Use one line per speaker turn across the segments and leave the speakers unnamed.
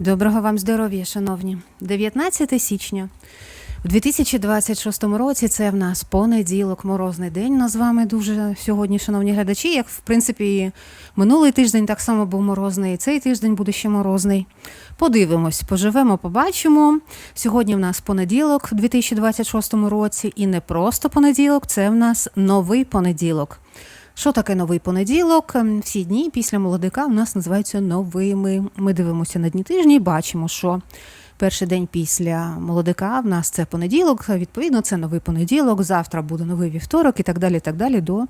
Доброго вам здоров'я, шановні. 19 січня. В 2026 році це в нас понеділок, морозний день. Нас з вами дуже сьогодні, шановні глядачі. Як в принципі, і минулий тиждень так само був морозний, і цей тиждень буде ще морозний. Подивимось, поживемо, побачимо. Сьогодні в нас понеділок в 2026 році, і не просто понеділок, це в нас новий понеділок. Що таке новий понеділок? Ем, Всі дні після молодика у нас називаються новими. Ми дивимося на дні тижні бачимо, що перший день після молодика в нас це понеділок. Відповідно, це новий понеділок. Завтра буде новий вівторок і так далі. так далі до,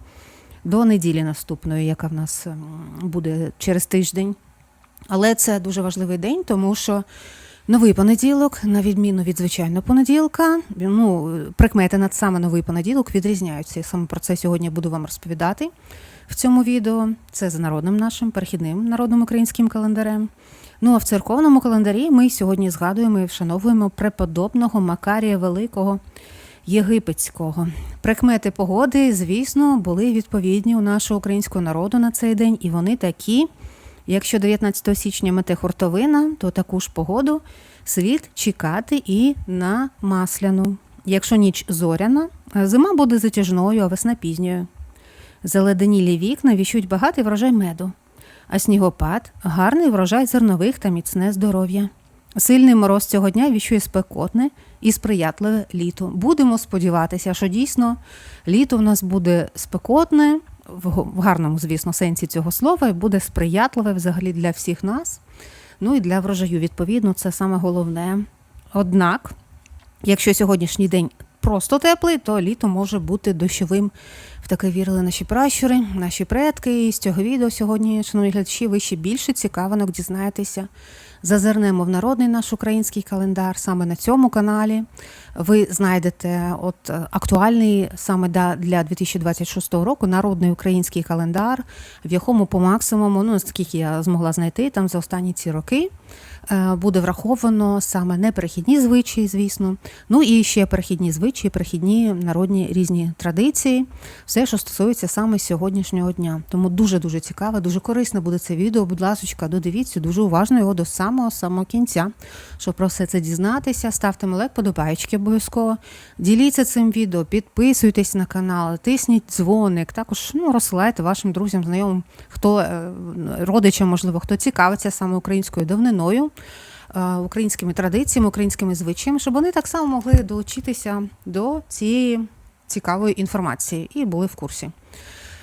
до неділі наступної, яка в нас ем, буде через тиждень. Але це дуже важливий день, тому що новий понеділок, на відміну від звичайного понеділка, ну, прикмети над саме новий понеділок відрізняються. І саме про це сьогодні буду вам розповідати в цьому відео. Це за народним нашим перехідним народним українським календарем. Ну а в церковному календарі ми сьогодні згадуємо і вшановуємо преподобного Макарія Великого Єгипетського. Прикмети погоди, звісно, були відповідні у нашого українського народу на цей день, і вони такі. Якщо 19 січня мете хуртовина, то таку ж погоду слід чекати і на масляну. Якщо ніч зоряна, зима буде затяжною, а весна пізньою. Заледенілі вікна віщуть багатий врожай меду, а снігопад гарний врожай зернових та міцне здоров'я. Сильний мороз цього дня віщує спекотне і сприятливе літо. Будемо сподіватися, що дійсно літо в нас буде спекотне, в гарному, звісно, сенсі цього слова, і буде сприятливе взагалі для всіх нас. Ну і для врожаю, відповідно, це саме головне. Однак, якщо сьогоднішній день просто теплий, то літо може бути дощовим. В таке вірили наші пращури, наші предки. І з цього відео сьогодні, шановні глядачі, ви ще більше цікавинок дізнаєтеся. Зазирнемо в народний наш український календар саме на цьому каналі. Ви знайдете от е, актуальний саме для 2026 року народний український календар, в якому по максимуму, ну скільки я змогла знайти там за останні ці роки, буде враховано саме не перехідні звичаї, звісно. Ну і ще перехідні звичаї, перехідні народні різні традиції, все, що стосується саме сьогоднішнього дня. Тому дуже дуже цікаве, дуже корисне буде це відео. Будь ласка, додивіться дуже уважно його до самого самого кінця. Щоб про все це дізнатися, ставте лайк, подобаєчки обов'язково. Діліться цим відео, підписуйтесь на канал, тисніть дзвоник, також ну, розсилайте вашим друзям, знайомим, хто е, родичам, можливо, хто цікавиться саме українською давниною, е, українськими традиціями, українськими звичаями, щоб вони так само могли долучитися до цієї цікавої інформації і були в курсі.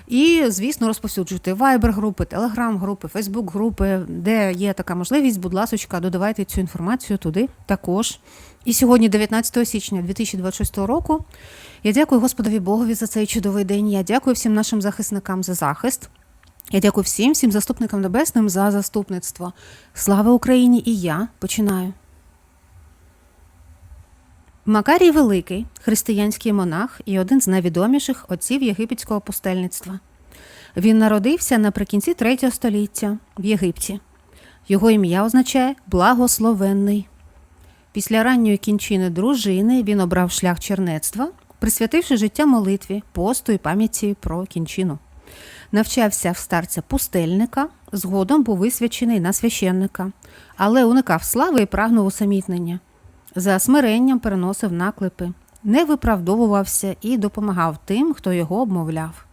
І, звісно, розповсюджуйте вайбер-групи, телеграм-групи, фейсбук-групи, де є така можливість, будь ласка, додавайте цю інформацію туди також. І сьогодні, 19 січня 2026 року, я дякую Господові Богові за цей чудовий день. Я дякую всім нашим захисникам за захист. Я дякую всім, всім заступникам небесним за заступництво. Слава Україні! І я починаю. Макарій Великий, християнський монах і один з найвідоміших отців єгипетського пустельництва. Він народився наприкінці третього століття в Єгипті. Його ім'я означає благословенний. Після ранньої кінчини дружини він обрав шлях чернецтва, присвятивши життя молитві, посту і пам'яті про кінчину. Навчався в старця пустельника, згодом був висвячений на священника, але уникав слави і прагнув усамітнення. За смиренням переносив наклепи, не виправдовувався і допомагав тим, хто його обмовляв.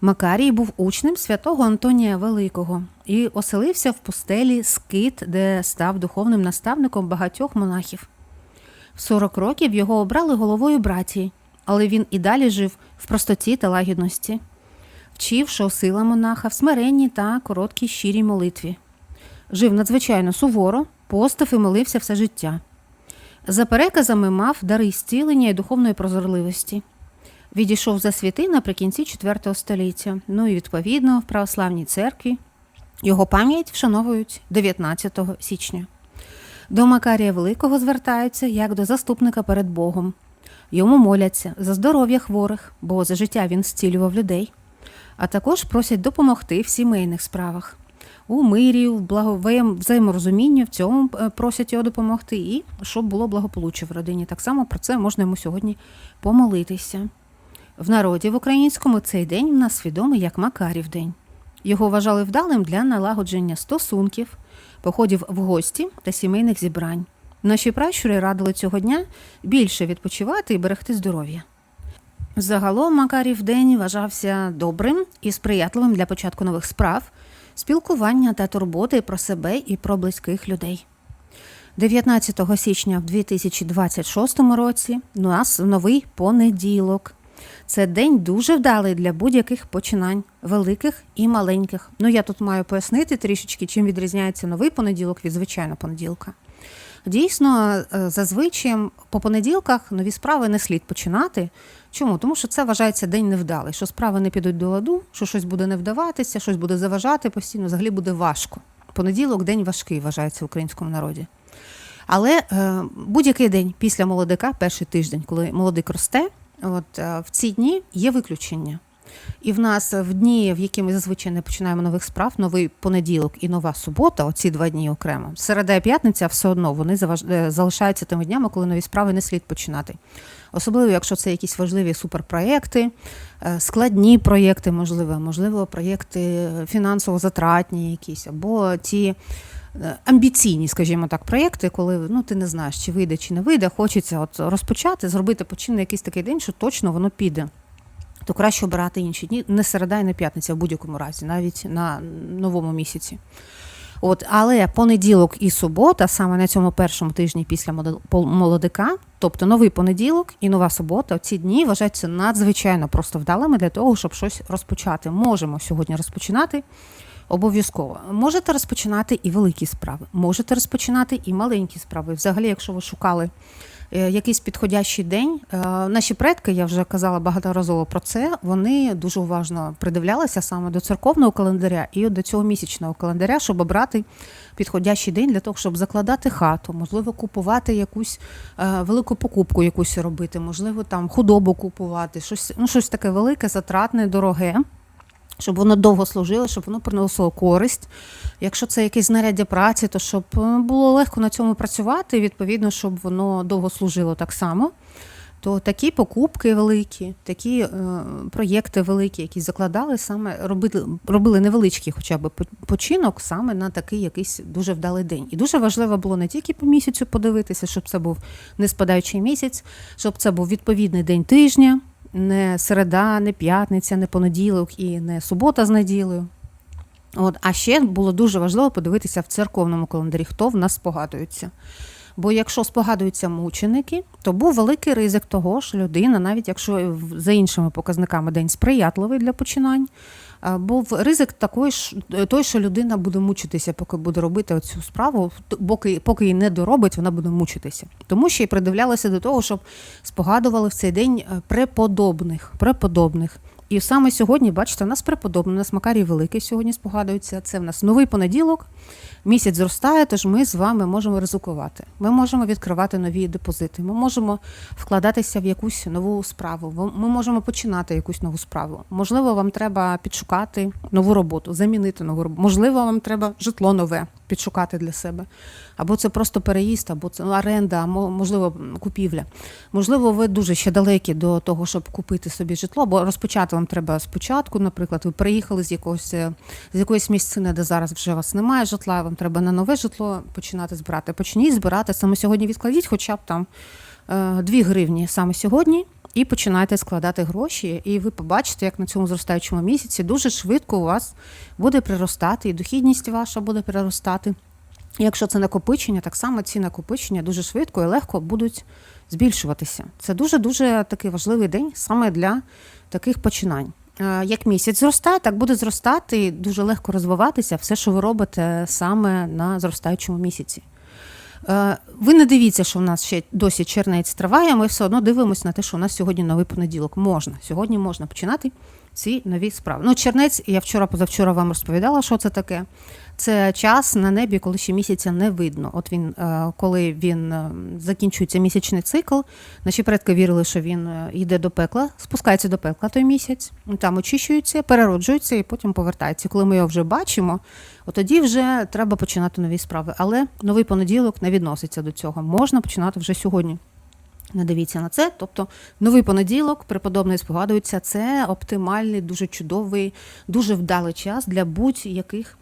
Макарій був учнем святого Антонія Великого і оселився в пустелі Скит, де став духовним наставником багатьох монахів. В 40 років його обрали головою братії, але він і далі жив в простоті та лагідності, вчив, що сила монаха в смиренні та короткій щирій молитві. Жив надзвичайно суворо, постив і молився все життя. За переказами мав дари зцілення і духовної прозорливості. Відійшов за світи наприкінці IV століття. Ну і відповідно в православній церкві його пам'ять вшановують 19 січня. До Макарія Великого звертаються як до заступника перед Богом. Йому моляться за здоров'я хворих, бо за життя він зцілював людей, а також просять допомогти в сімейних справах. У мирі, в благовеєм взаєморозумінні в цьому е, просять його допомогти, і щоб було благополуччя в родині. Так само про це можна йому сьогодні помолитися. В народі в українському цей день в нас відомий як Макарів день. Його вважали вдалим для налагодження стосунків, походів в гості та сімейних зібрань. Наші пращури радили цього дня більше відпочивати і берегти здоров'я. Загалом Макарів день вважався добрим і сприятливим для початку нових справ, спілкування та турботи про себе і про близьких людей. 19 січня в 2026 році у нас новий понеділок. Це день дуже вдалий для будь-яких починань, великих і маленьких. Ну я тут маю пояснити трішечки, чим відрізняється новий понеділок від звичайного понеділка. Дійсно, е, зазвичай по понеділках нові справи не слід починати. Чому? Тому що це вважається день невдалий, що справи не підуть до ладу, що щось буде не вдаватися, щось буде заважати постійно, взагалі буде важко. Понеділок день важкий вважається в українському народі. Але е, будь-який день після молодика, перший тиждень, коли молодик росте, от е, в ці дні є виключення. І в нас в дні, в які ми зазвичай не починаємо нових справ, новий понеділок і нова субота, оці два дні окремо. Середа і п'ятниця все одно вони е, залишаються тими днями, коли нові справи не слід починати. Особливо, якщо це якісь важливі суперпроєкти, е, складні проєкти, можливо, можливо, проєкти фінансово затратні якісь, або ті е, амбіційні, скажімо так, проєкти, коли ну, ти не знаєш, чи вийде, чи не вийде, хочеться от розпочати, зробити почин на якийсь такий день, що точно воно піде. То краще обирати інші дні, не середа і не п'ятниця в будь-якому разі, навіть на новому місяці. От, але понеділок і субота, саме на цьому першому тижні після молодика, тобто новий понеділок і нова субота, ці дні вважаються надзвичайно просто вдалими для того, щоб щось розпочати. Можемо сьогодні розпочинати обов'язково. Можете розпочинати і великі справи, можете розпочинати і маленькі справи. Взагалі, якщо ви шукали якийсь підходящий день. Е, Наші предки, я вже казала багаторазово про це. Вони дуже уважно придивлялися саме до церковного календаря і до цього місячного календаря, щоб обрати підходящий день для того, щоб закладати хату, можливо, купувати якусь е, велику покупку, якусь робити, можливо, там худобу купувати, щось, ну, щось таке велике, затратне, дороге. Щоб воно довго служило, щоб воно приносило користь. Якщо це якесь знаряддя праці, то щоб е, було легко на цьому працювати, відповідно, щоб воно довго служило так само. То такі покупки великі, такі е, проєкти великі, які закладали саме, робили, робили невеличкий хоча б по- починок саме на такий якийсь дуже вдалий день. І дуже важливо було не тільки по місяцю подивитися, щоб це був не спадаючий місяць, щоб це був відповідний день тижня, не середа, не п'ятниця, не понеділок і не субота з неділею. От, а ще було дуже важливо подивитися в церковному календарі, хто в нас спогадується. Бо якщо спогадуються мученики, то був великий ризик того, що людина, навіть якщо за іншими показниками день сприятливий для починань, був ризик такий, ж- той, що людина буде мучитися, поки буде робити цю справу, поки, поки її не доробить, вона буде мучитися. Тому що й придивлялися до того, щоб спогадували в цей день е, преподобних. преподобних. І саме сьогодні, бачите, у нас преподобний, у нас Макарій Великий сьогодні спогадується. Це в нас новий понеділок. Місяць зростає, тож ми з вами можемо ризикувати. Ми можемо відкривати нові депозити. Ми можемо вкладатися в якусь нову справу. Ми можемо починати якусь нову справу. Можливо, вам треба підшукати нову роботу, замінити нову роботу. Можливо, вам треба житло нове підшукати для себе. Або це просто переїзд, або це оренда, а мо- можливо, купівля. Можливо, ви дуже ще далекі до того, щоб купити собі житло, бо розпочати вам треба спочатку. Наприклад, ви приїхали з якогось е, з якоїсь місцини, де зараз вже вас немає житла, вам треба на нове житло починати збирати. Почніть збирати саме сьогодні. Відкладіть, хоча б там е, 2 гривні саме сьогодні. І починайте складати гроші, і ви побачите, як на цьому зростаючому місяці дуже швидко у вас буде приростати, і дохідність ваша буде приростати. Якщо це накопичення, так само ці накопичення дуже швидко і легко будуть збільшуватися. Це дуже дуже такий важливий день саме для таких починань. Е, Як місяць зростає, так буде зростати і дуже легко розвиватися все, що ви робите саме на зростаючому місяці. Е, Ви не дивіться, що в нас ще досі чернець триває. Ми все одно дивимося на те, що у нас сьогодні новий понеділок. Можна сьогодні можна починати ці нові справи. Ну, чернець, я вчора позавчора вам розповідала, що це таке. Це час на небі, коли ще місяця не видно. От він, е, коли він е, закінчується місячний цикл, наші предки вірили, що він е, йде до пекла, спускається до пекла той місяць, там очищується, перероджується і потім повертається. Коли ми його вже бачимо, от тоді вже треба починати нові справи. Але новий понеділок не відноситься до цього. Можна починати вже сьогодні. Не дивіться на це. Тобто новий понеділок, преподобний спогадується, це оптимальний, дуже чудовий, дуже вдалий час для будь-яких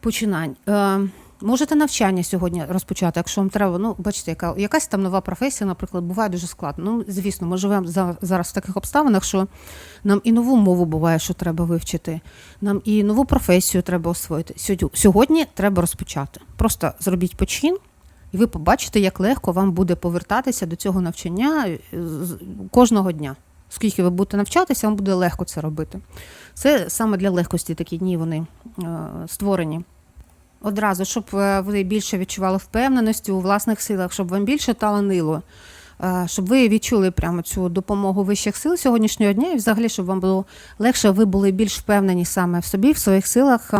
починань. Е, Можете навчання сьогодні розпочати, якщо вам треба. Ну, бачите, яка якась там нова професія, наприклад, буває дуже складно. Ну, звісно, ми живемо за- зараз в таких обставинах, що нам і нову мову буває, що треба вивчити. Нам і нову професію треба освоїти. Сьогодні, треба розпочати. Просто зробіть почин, і ви побачите, як легко вам буде повертатися до цього навчання е, кожного дня. Скільки ви будете навчатися, вам буде легко це робити. Це саме для легкості такі дні вони е, створені. Одразу, щоб е, ви більше відчували впевненості у власних силах, щоб вам більше таланило, щоб ви відчули прямо цю допомогу вищих сил сьогоднішнього дня, і взагалі, щоб вам було легше, ви були більш впевнені саме в собі, в своїх силах.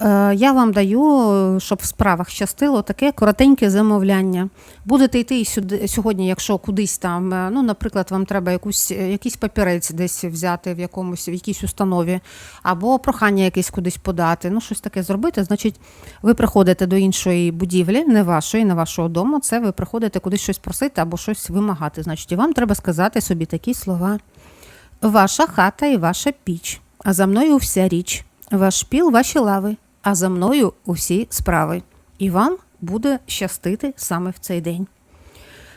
Е, Я вам даю, щоб в справах щастило, таке коротеньке замовляння. Будете йти сюди сьогодні, якщо кудись там, е, ну, наприклад, вам треба якусь, е, якийсь папірець десь взяти в якомусь в якійсь установі, або прохання якесь кудись подати, ну щось таке зробити. Значить, ви приходите до іншої будівлі, не вашої, не вашого дому. Це ви приходите кудись щось просити або щось вимагати. Значить, і вам треба сказати собі такі слова: Ваша хата і ваша піч, а за мною вся річ, ваш піл, ваші лави, а за мною усі справи. І вам буде щастити саме в цей день.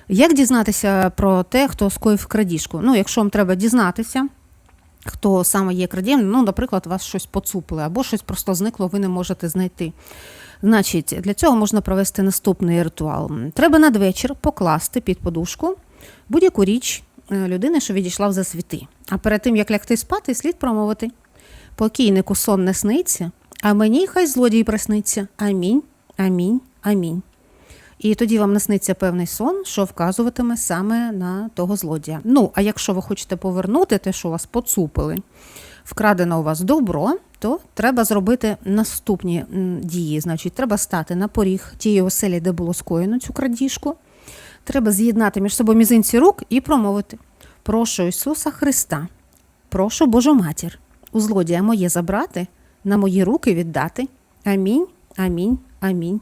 Як дізнатися про те, хто скоїв крадіжку? Ну, якщо вам треба дізнатися, хто саме є крадієм, ну, наприклад, вас щось поцупили, або щось просто зникло, ви не можете знайти. Значить, для цього можна провести наступний ритуал. Треба надвечір покласти під подушку будь-яку річ е, людини, що відійшла в засвіти. А перед тим, як лягти спати, слід промовити. Покійнику сон не сниться, а мені хай злодій присниться. Амінь, амінь, амінь. І тоді вам насниться певний сон, що вказуватиме саме на того злодія. Ну, а якщо ви хочете повернути те, що вас поцупили, вкрадено у вас добро, то треба зробити наступні дії. Значить, треба стати на поріг тієї оселі, де було скоєно цю крадіжку. Треба з'єднати між собою мізинці рук і промовити: Прошу Ісуса Христа, прошу Божу матір, у злодія моє забрати, на мої руки віддати. Амінь, амінь, амінь.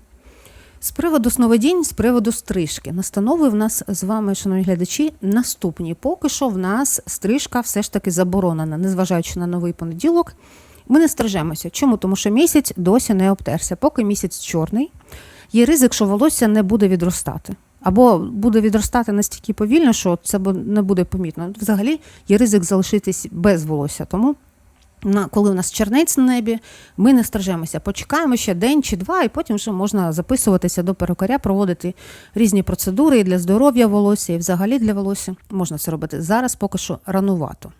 З приводу сновидінь, з приводу стрижки. Настанови в нас з вами, шановні глядачі, наступні. Поки що в нас стрижка все ж таки заборонена, незважаючи на новий понеділок. Ми не стрижемося. Чому? Тому що місяць досі не обтерся. Поки місяць чорний, є ризик, що волосся не буде відростати. Або буде відростати настільки повільно, що це не буде помітно. Взагалі є ризик залишитись без волосся. Тому коли у нас чернець на небі, ми не стрижемося. Почекаємо ще день чи два, і потім вже можна записуватися до перукаря, проводити різні процедури і для здоров'я волосся, і взагалі для волосся. Можна це робити зараз, поки що ранувато.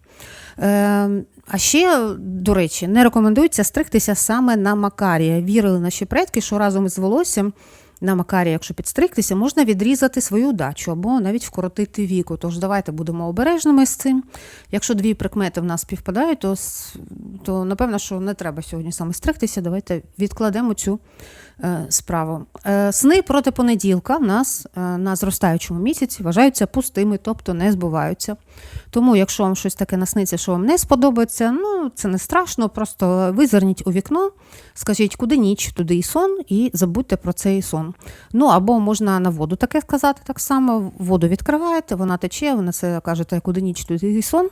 Е, а ще, до речі, не рекомендується стригтися саме на макарія. Вірили наші предки, що разом із волоссям на Макарі, якщо підстригтися, можна відрізати свою удачу або навіть вкоротити віку. Тож давайте будемо обережними з цим. Якщо дві прикмети в нас співпадають, то, то напевно, що не треба сьогодні саме стригтися. Давайте відкладемо цю справу. Е, сни проти понеділка в нас е, на зростаючому місяці вважаються пустими, тобто не збуваються. Тому, якщо вам щось таке насниться, що вам не сподобається, ну це не страшно, просто визирніть у вікно, скажіть, куди ніч, туди і сон, і забудьте про цей сон. Ну або можна на воду таке сказати так само. Воду відкриваєте, вона тече, вона це кажете, куди ніч, туди і сон.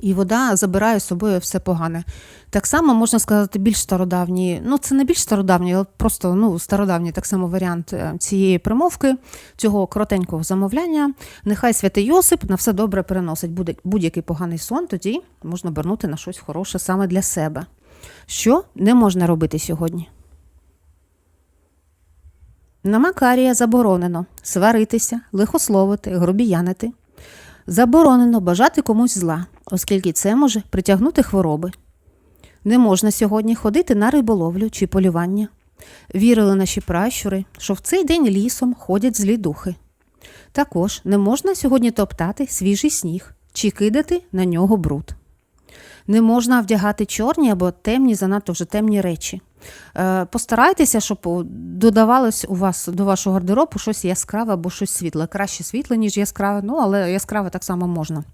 І вода забирає з собою все погане. Так само можна сказати більш стародавні, ну це не більш стародавні, але просто ну, стародавній так само варіант е, цієї примовки, цього коротенького замовляння. Нехай святий Йосип на все добре переносить будь-який поганий сон, тоді можна обернути на щось хороше саме для себе. Що не можна робити сьогодні? На Макарія заборонено сваритися, лихословити, грубіянити. Заборонено бажати комусь зла, оскільки це може притягнути хвороби. Не можна сьогодні ходити на риболовлю чи полювання. Вірили наші пращури, що в цей день лісом ходять злі духи. Також не можна сьогодні топтати свіжий сніг чи кидати на нього бруд. Не можна вдягати чорні або темні, занадто вже темні речі. Е, Постарайтеся, щоб додавалось у вас до вашого гардеробу щось яскраве або щось світле. Краще світле, ніж яскраве, ну але яскраве так само можна.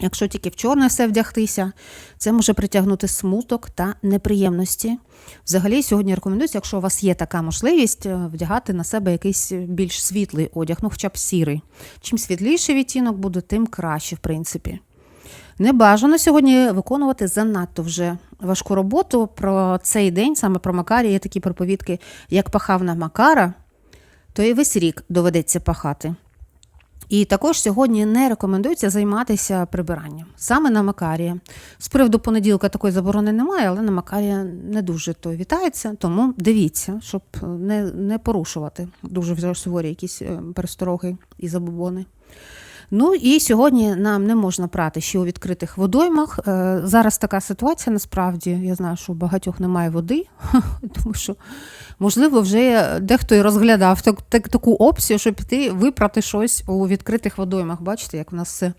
Якщо тільки в чорне все вдягтися, це може притягнути смуток та неприємності. Взагалі, сьогодні рекомендується, якщо у вас є така можливість, е, вдягати на себе якийсь більш світлий одяг, ну хоча б сірий. Чим світліший відтінок буде, тим краще, в принципі. Не бажано сьогодні виконувати занадто вже важку роботу. Про цей день, саме про Макарія, є такі проповідки, як пахав на Макара, то і весь рік доведеться пахати. І також сьогодні не рекомендується займатися прибиранням саме на Макарія. З приводу понеділка такої заборони немає, але на Макарія не дуже то вітається, тому дивіться, щоб не, не порушувати дуже вже суворі якісь е, перестороги і забобони. Ну і сьогодні нам не можна прати ще у відкритих водоймах. Е, Зараз така ситуація насправді. Я знаю, що у багатьох немає води, тому що, можливо, вже дехто і розглядав так, так, таку опцію, щоб піти випрати щось у відкритих водоймах. Бачите, як в нас це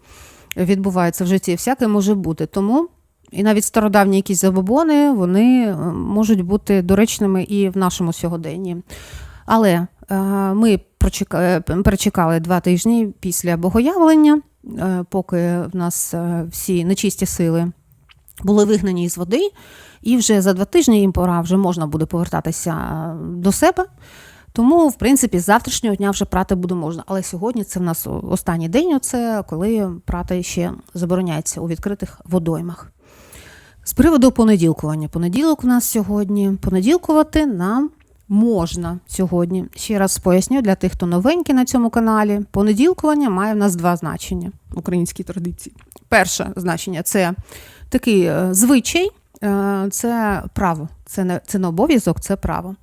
відбувається в житті. Всяке може бути. Тому і навіть стародавні якісь забобони вони е, можуть бути доречними і в нашому сьогоденні. Але ми е, перечекали два тижні після богоявлення, е, поки в нас е, всі нечисті сили були вигнані із води, і вже за два тижні їм пора вже можна буде повертатися е, до себе. Тому, в принципі, з завтрашнього дня вже прати буде можна. Але сьогодні це в нас останній день, оце, коли прати ще забороняється у відкритих водоймах. З приводу понеділкування. Понеділок у нас сьогодні. Понеділкувати нам можна сьогодні. Ще раз поясню для тих, хто новенький на цьому каналі. Понеділкування має в нас два значення в українській традиції. Перше значення це такий е, звичай, е, це право. Це не, це не обов'язок, це право.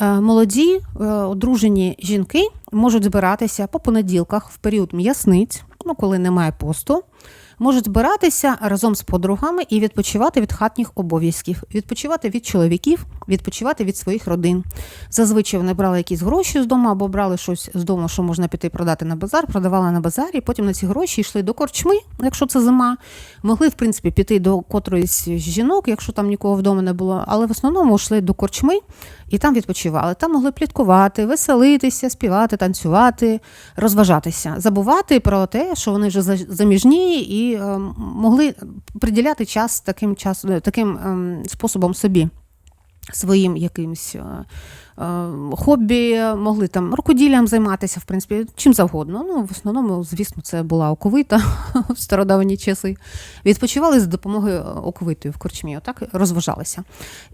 Е, Молоді одружені жінки можуть збиратися по понеділках в період м'ясниць, ну коли немає посту, можуть збиратися разом з подругами і відпочивати від хатніх обов'язків, відпочивати від чоловіків, відпочивати від своїх родин. Зазвичай вони брали якісь гроші з дому або брали щось з дому, що можна піти продати на базар, продавали на базарі. Потім на ці гроші йшли до корчми, якщо це зима. Могли, в принципі, піти до котроїсь жінок, якщо там нікого вдома не було, але в основному йшли до корчми і там відпочивали. Там могли пліткувати, веселитися, співати, танцювати, розважатися, забувати про те, що вони вже за- заміжні і е, могли приділяти час таким час, е, таким ем, способом собі. Своїм якимсь е, е, хобі, могли там рукоділлям займатися, в принципі, чим завгодно. Ну, в основному, звісно, це була оковита в стародавні часи. Відпочивали за допомогою оковитої в корчмі, отак розважалися.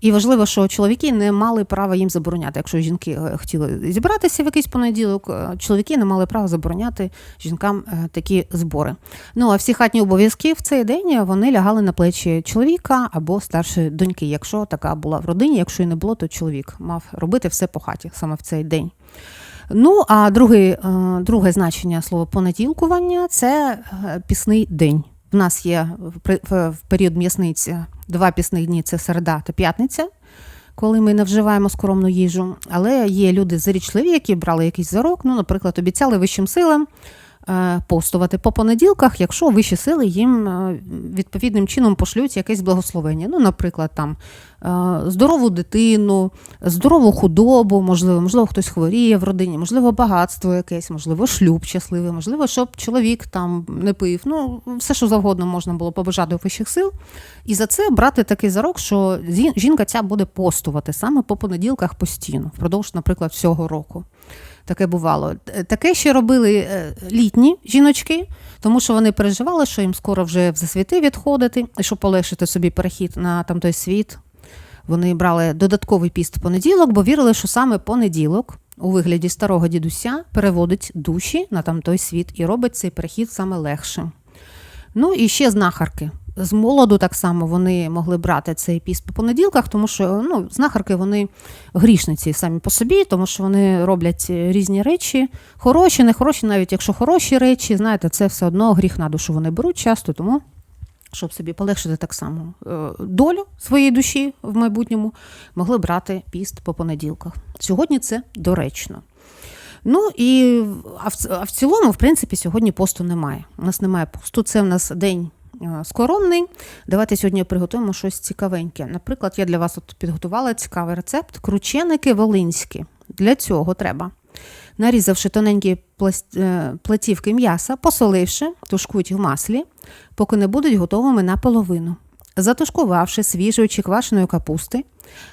І важливо, що чоловіки не мали права їм забороняти. Якщо жінки е, хотіли зібратися в якийсь понеділок, е, чоловіки не мали права забороняти жінкам е, такі збори. Ну а всі хатні обов'язки в цей день вони лягали на плечі чоловіка або старшої доньки, якщо така була в родині. Якщо і не було, то чоловік мав робити все по хаті саме в цей день. Ну, а другий, е, друге значення слова понеділкування це е, пісний день. В нас є в період м'ясниці два пісних дні це середа та п'ятниця, коли ми не вживаємо скоромну їжу. Але є люди зарічливі, які брали якийсь зарок, ну, наприклад, обіцяли вищим силам е, постувати по понеділках, якщо вищі сили їм е, відповідним чином пошлють якесь благословення. Ну, наприклад, там здорову дитину, здорову худобу, можливо, можливо, хтось хворіє в родині, можливо, багатство якесь, можливо, шлюб щасливий, можливо, щоб чоловік там не пив. Ну, все, що завгодно можна було побажати у вищих сил. І за це брати такий зарок, що жінка ця буде постувати саме по понеділках постійно, впродовж, наприклад, всього року. Таке бувало. Таке ще робили е, літні жіночки, тому що вони переживали, що їм скоро вже в засвіти відходити, і щоб полегшити собі перехід на там той світ. Вони брали додатковий піст в понеділок, бо вірили, що саме понеділок у вигляді старого дідуся переводить душі на там той світ і робить цей перехід саме легшим. Ну і ще знахарки. З молоду так само вони могли брати цей піст по понеділках, тому що ну, знахарки вони грішниці самі по собі, тому що вони роблять е, різні речі, хороші, не хороші, навіть якщо хороші речі, знаєте, це все одно гріх на душу вони беруть часто, тому щоб собі полегшити так само е, долю своєї душі в майбутньому, могли брати піст по понеділках. Сьогодні це доречно. Ну і а в, а в цілому, в принципі, сьогодні посту немає. У нас немає посту. Це в нас день е, скоромний. Давайте сьогодні приготуємо щось цікавеньке. Наприклад, я для вас тут підготувала цікавий рецепт крученики волинські. Для цього треба. Нарізавши тоненькі е, платівки м'яса, посоливши, тушкують в маслі, поки не будуть готовими наполовину. Затушкувавши свіжою чи квашеною капусти,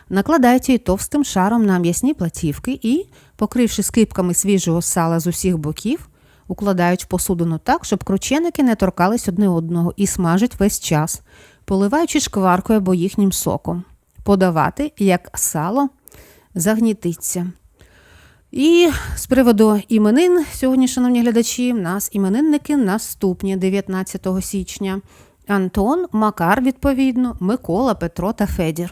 накладайте її товстим шаром на м'ясні платівки і, покривши скипками свіжого сала з усіх боків, укладають в посудину так, щоб крученики не торкались одне одного і смажать весь час, поливаючи шкваркою або їхнім соком. Подавати, як сало загнітиться. І з приводу іменин сьогодні, шановні глядачі, в нас іменинники наступні 19 січня. Антон, Макар, відповідно, Микола, Петро та Федір.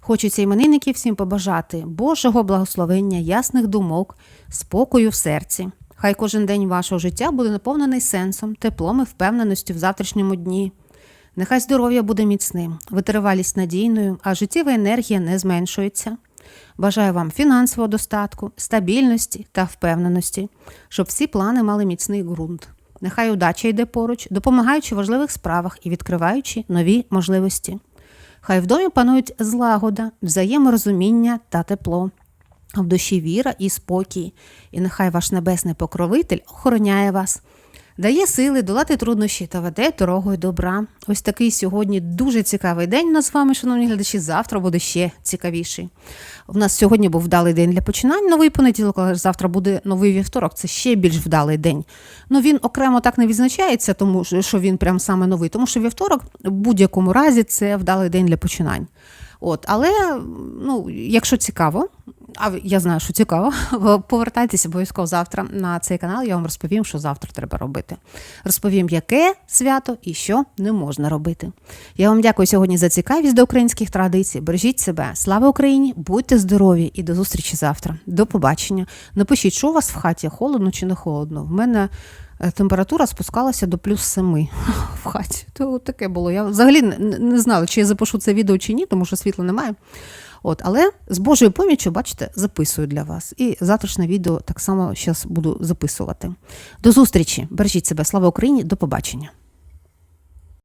Хочеться іменинників всім побажати Божого благословення, ясних думок, спокою в серці. Хай кожен день вашого життя буде наповнений сенсом, теплом і впевненістю в завтрашньому дні. Нехай здоров'я буде міцним, витривалість надійною, а життєва енергія не зменшується. Бажаю вам фінансового достатку, стабільності та впевненості, щоб всі плани мали міцний ґрунт. Нехай удача йде поруч, допомагаючи в важливих справах і відкриваючи нові можливості. Хай в домі панують злагода, взаєморозуміння та тепло, а в душі віра і спокій. І нехай ваш небесний покровитель охороняє вас, дає сили долати труднощі та веде дорогою добра. Ось такий сьогодні дуже цікавий день у нас з вами, шановні глядачі. Завтра буде ще цікавіший. У нас сьогодні був вдалий день для починань, новий понеділок, але завтра буде новий вівторок. Це ще більш вдалий день. Ну він окремо так не відзначається, тому що він прям саме новий. Тому що вівторок в будь-якому разі це вдалий день для починань. От, але ну, якщо цікаво, а я знаю, що цікаво, повертайтеся обов'язково завтра на цей канал. Я вам розповім, що завтра треба робити. Розповім, яке свято і що не можна робити. Я вам дякую сьогодні за цікавість до українських традицій. Бережіть себе. Слава Україні! Будьте здорові і до зустрічі завтра. До побачення. Напишіть, що у вас в хаті холодно чи не холодно. В мене е, температура спускалася до плюс семи в хаті. То таке було. Я взагалі не, не знала, чи я запишу це відео чи ні, тому що світла немає. От, але з Божою поміччю, бачите, записую для вас. І завтрашнє відео так само зараз буду записувати. До зустрічі! Бережіть себе, слава Україні, до побачення!